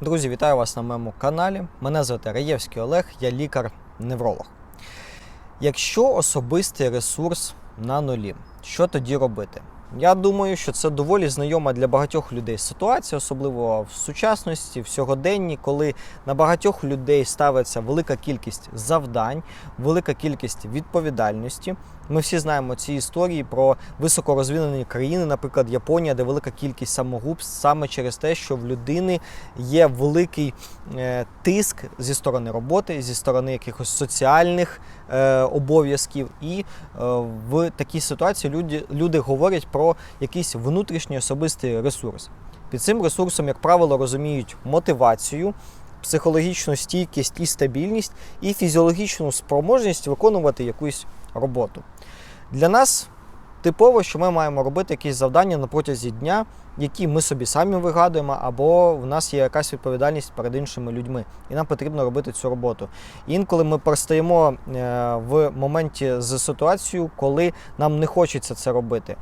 Друзі, вітаю вас на моєму каналі. Мене звати Раєвський Олег, я лікар-невролог. Якщо особистий ресурс на нулі, що тоді робити? Я думаю, що це доволі знайома для багатьох людей ситуація, особливо в сучасності, в сьогоденні, коли на багатьох людей ставиться велика кількість завдань, велика кількість відповідальності. Ми всі знаємо ці історії про високорозвинені країни, наприклад, Японія, де велика кількість самогубств саме через те, що в людини є великий е, тиск зі сторони роботи, зі сторони якихось соціальних е, обов'язків. І е, в такій ситуації люди, люди говорять про якийсь внутрішній особистий ресурс. Під цим ресурсом, як правило, розуміють мотивацію. Психологічну стійкість і стабільність, і фізіологічну спроможність виконувати якусь роботу. Для нас типово, що ми маємо робити якісь завдання на протязі дня, які ми собі самі вигадуємо, або в нас є якась відповідальність перед іншими людьми, і нам потрібно робити цю роботу. Інколи ми простаємо е, в моменті з ситуацією, коли нам не хочеться це робити.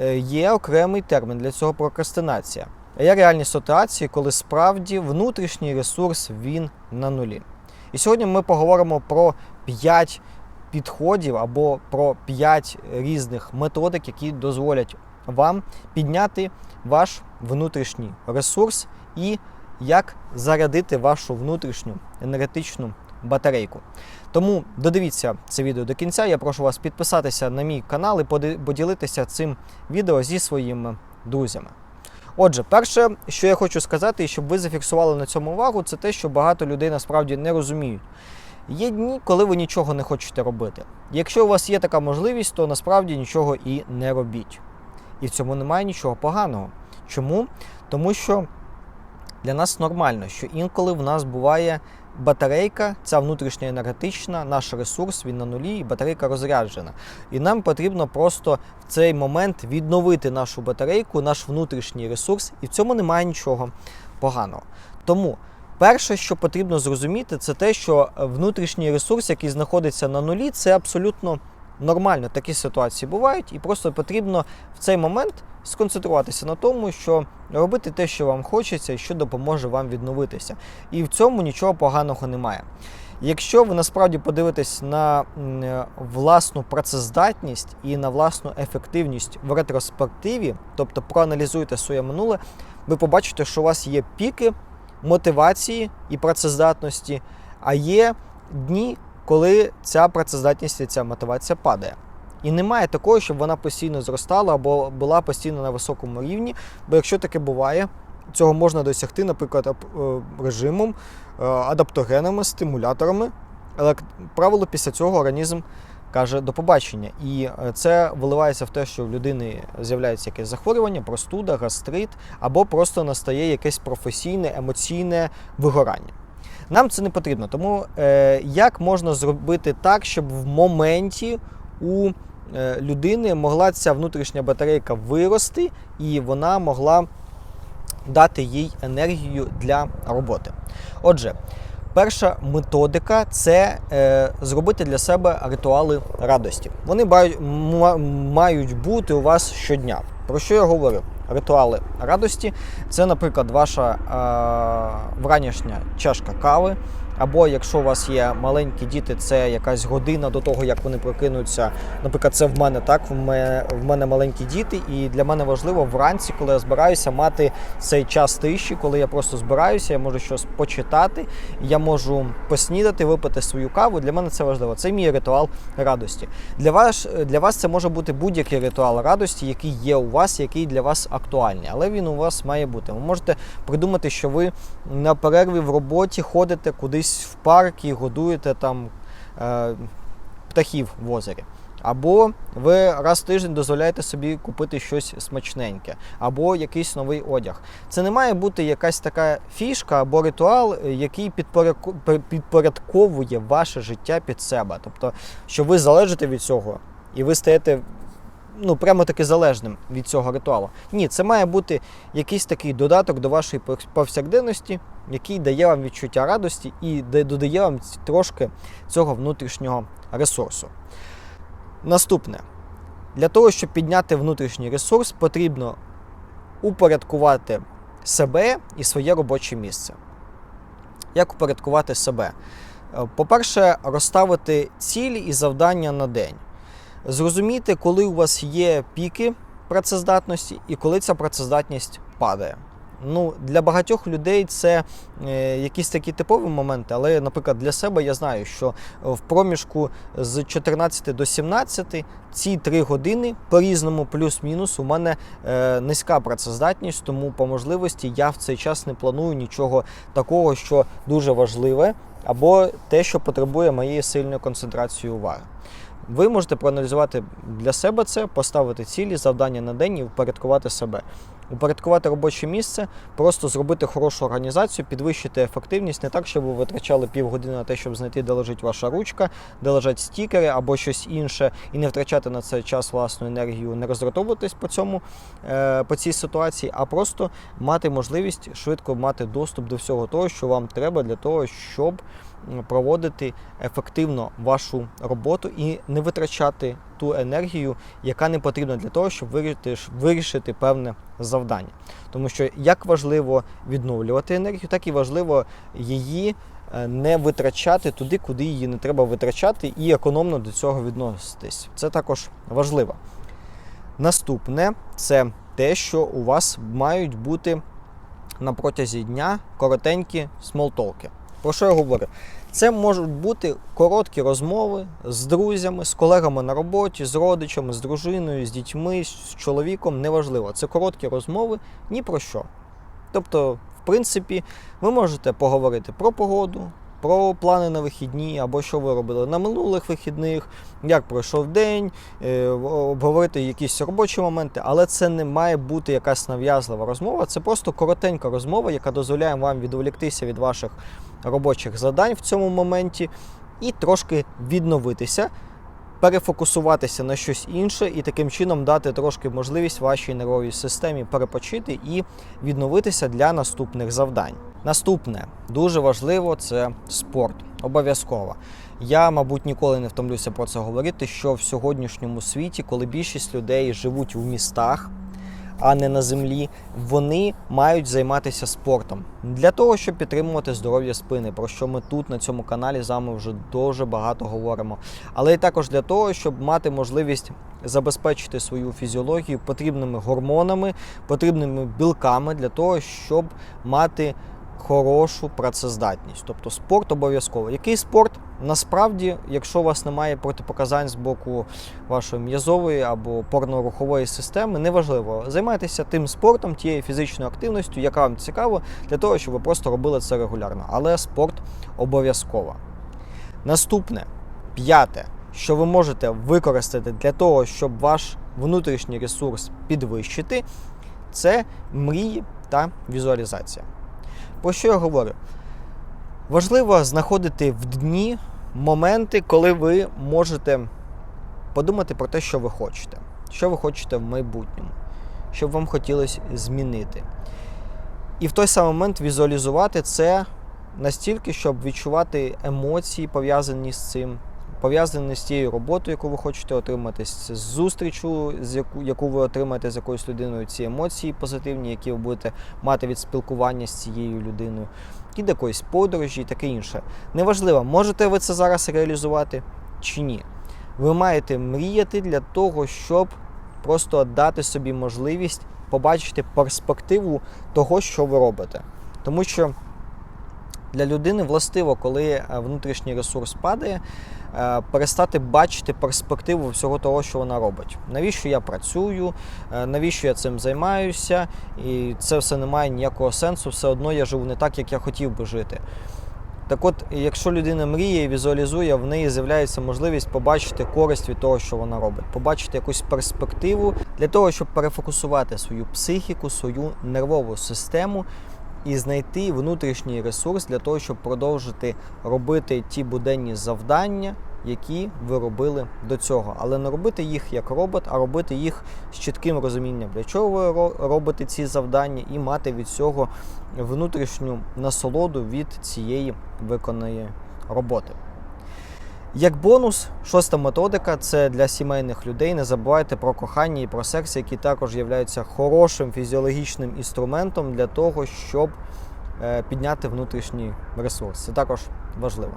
Е, Є окремий термін для цього прокрастинація. А Є реальні ситуації, коли справді внутрішній ресурс він на нулі. І сьогодні ми поговоримо про 5 підходів або про 5 різних методик, які дозволять вам підняти ваш внутрішній ресурс і як зарядити вашу внутрішню енергетичну батарейку. Тому додивіться це відео до кінця. Я прошу вас підписатися на мій канал і поділитися цим відео зі своїми друзями. Отже, перше, що я хочу сказати, і щоб ви зафіксували на цьому увагу, це те, що багато людей насправді не розуміють. Є дні, коли ви нічого не хочете робити. Якщо у вас є така можливість, то насправді нічого і не робіть. І в цьому немає нічого поганого. Чому? Тому що для нас нормально, що інколи в нас буває батарейка, ця внутрішня енергетична, наш ресурс, він на нулі, і батарейка розряджена. І нам потрібно просто в цей момент відновити нашу батарейку, наш внутрішній ресурс, і в цьому немає нічого поганого. Тому перше, що потрібно зрозуміти, це те, що внутрішній ресурс, який знаходиться на нулі, це абсолютно нормально. Такі ситуації бувають, і просто потрібно в цей момент сконцентруватися на тому, що робити те, що вам хочеться, і що допоможе вам відновитися. І в цьому нічого поганого немає. Якщо ви насправді подивитесь на е, власну працездатність і на власну ефективність в ретроспективі, тобто проаналізуєте своє минуле, ви побачите, що у вас є піки мотивації і працездатності, а є дні, коли ця працездатність і ця мотивація падає. І немає такого, щоб вона постійно зростала або була постійно на високому рівні. Бо якщо таке буває, цього можна досягти, наприклад, е, режимом, е, адаптогенами, стимуляторами. Але, правило, після цього організм каже до побачення. І е, це виливається в те, що в людини з'являється якесь захворювання, простуда, гастрит, або просто настає якесь професійне, емоційне вигорання. Нам це не потрібно. Тому е, як можна зробити так, щоб в моменті у е, людини могла ця внутрішня батарейка вирости і вона могла дати їй енергію для роботи. Отже, перша методика це е, зробити для себе ритуали радості. Вони мають, бути у вас щодня. Про що я говорю? Ритуали радості це, наприклад, ваша е, вранішня чашка кави. Або якщо у вас є маленькі діти, це якась година до того, як вони прокинуться. Наприклад, це в мене так. В мене, маленькі діти, і для мене важливо вранці, коли я збираюся, мати цей час тиші, коли я просто збираюся, я можу щось почитати, я можу поснідати, випити свою каву. Для мене це важливо. Це мій ритуал радості. Для вас, для вас це може бути будь-який ритуал радості, який є у вас, який для вас актуальний, але він у вас має бути. Ви можете придумати, що ви на перерві в роботі ходите кудись в парк і годуєте там е, птахів в озері. Або ви раз в тиждень дозволяєте собі купити щось смачненьке, або якийсь новий одяг. Це не має бути якась така фішка або ритуал, який підпорядковує ваше життя під себе. Тобто, що ви залежите від цього, і ви стаєте ну, прямо таки залежним від цього ритуалу. Ні, це має бути якийсь такий додаток до вашої повсякденності, який дає вам відчуття радості і додає вам трошки цього внутрішнього ресурсу. Наступне. Для того, щоб підняти внутрішній ресурс, потрібно упорядкувати себе і своє робоче місце. Як упорядкувати себе? Е, По-перше, розставити цілі і завдання на день. Зрозуміти, коли у вас є піки працездатності і коли ця працездатність падає. Ну, Для багатьох людей це е, якісь такі типові моменти, але, наприклад, для себе я знаю, що в проміжку з 14 до 17 ці 3 години по-різному, плюс-мінус, у мене е, низька працездатність, тому по можливості я в цей час не планую нічого такого, що дуже важливе, або те, що потребує моєї сильної концентрації уваги. Ви можете проаналізувати для себе це, поставити цілі, завдання на день і впорядкувати себе. Упорядкувати робоче місце, просто зробити хорошу організацію, підвищити ефективність, не так, щоб ви витрачали півгодини на те, щоб знайти, де лежить ваша ручка, де лежать стікери або щось інше, і не втрачати на це час власну енергію, не роздратовуватись по цьому е, по цій ситуації, а просто мати можливість швидко мати доступ до всього того, що вам треба для того, щоб проводити ефективно вашу роботу і не витрачати ту енергію, яка не потрібна для того, щоб вирішити, вирішити певне завдання. Тому що як важливо відновлювати енергію, так і важливо її е, не витрачати туди, куди її не треба витрачати, і економно до цього відноситись. Це також важливо. Наступне це те, що у вас мають бути на протязі дня коротенькі смолтолки. Про що я говорю? Це можуть бути короткі розмови з друзями, з колегами на роботі, з родичами, з дружиною, з дітьми, з чоловіком. Неважливо. Це короткі розмови ні про що. Тобто, в принципі, ви можете поговорити про погоду, про плани на вихідні, або що ви робили на минулих вихідних, як пройшов день, е, обговорити якісь робочі моменти, але це не має бути якась нав'язлива розмова. Це просто коротенька розмова, яка дозволяє вам відволіктися від ваших робочих завдань в цьому моменті і трошки відновитися. Перефокусуватися на щось інше і таким чином дати трошки можливість вашій нервовій системі перепочити і відновитися для наступних завдань. Наступне дуже важливо це спорт. Обов'язково. Я, мабуть, ніколи не втомлюся про це говорити. Що в сьогоднішньому світі, коли більшість людей живуть у містах, а не на землі, вони мають займатися спортом для того, щоб підтримувати здоров'я спини, про що ми тут на цьому каналі з вами вже дуже багато говоримо. Але і також для того, щоб мати можливість забезпечити свою фізіологію потрібними гормонами, потрібними білками для того, щоб мати хорошу працездатність. Тобто спорт обов'язково. Який спорт? Насправді, якщо у вас немає протипоказань з боку вашої м'язової або опорно-рухової системи, неважливо. Займайтеся тим спортом, тією фізичною активністю, яка вам цікава, для того, щоб ви просто робили це регулярно. Але спорт обов'язково. Наступне, п'яте, що ви можете використати для того, щоб ваш внутрішній ресурс підвищити, це мрії та візуалізація. Про що я говорю? Важливо знаходити в дні моменти, коли ви можете подумати про те, що ви хочете, що ви хочете в майбутньому, що б вам хотілося змінити. І в той самий момент візуалізувати це настільки, щоб відчувати емоції, пов'язані з цим, пов'язані з тією роботою, яку ви хочете отримати, з зустрічю, яку, ви отримаєте з якоюсь людиною, ці емоції позитивні, які ви будете мати від спілкування з цією людиною, від якоїсь подорожі і таке інше. Неважливо, можете ви це зараз реалізувати чи ні. Ви маєте мріяти для того, щоб просто дати собі можливість побачити перспективу того, що ви робите. Тому що для людини властиво, коли е, внутрішній ресурс падає, е, перестати бачити перспективу всього того, що вона робить. Навіщо я працюю, е, навіщо я цим займаюся, і це все не має ніякого сенсу, все одно я живу не так, як я хотів би жити. Так от, якщо людина мріє і візуалізує, в неї з'являється можливість побачити користь від того, що вона робить, побачити якусь перспективу для того, щоб перефокусувати свою психіку, свою нервову систему і знайти внутрішній ресурс для того, щоб продовжити робити ті буденні завдання, які ви робили до цього. Але не робити їх як робот, а робити їх з чітким розумінням, для чого ви робите ці завдання, і мати від цього внутрішню насолоду від цієї виконаної роботи. Як бонус, шоста методика це для сімейних людей. Не забувайте про кохання і про секс, які також являються хорошим фізіологічним інструментом для того, щоб е, підняти внутрішній ресурс. Це також важливо.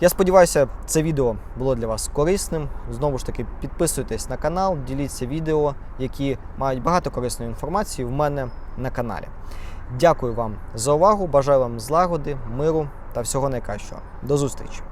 Я сподіваюся, це відео було для вас корисним. Знову ж таки, підписуйтесь на канал, діліться відео, які мають багато корисної інформації в мене на каналі. Дякую вам за увагу. Бажаю вам злагоди, миру та всього найкращого. До зустрічі!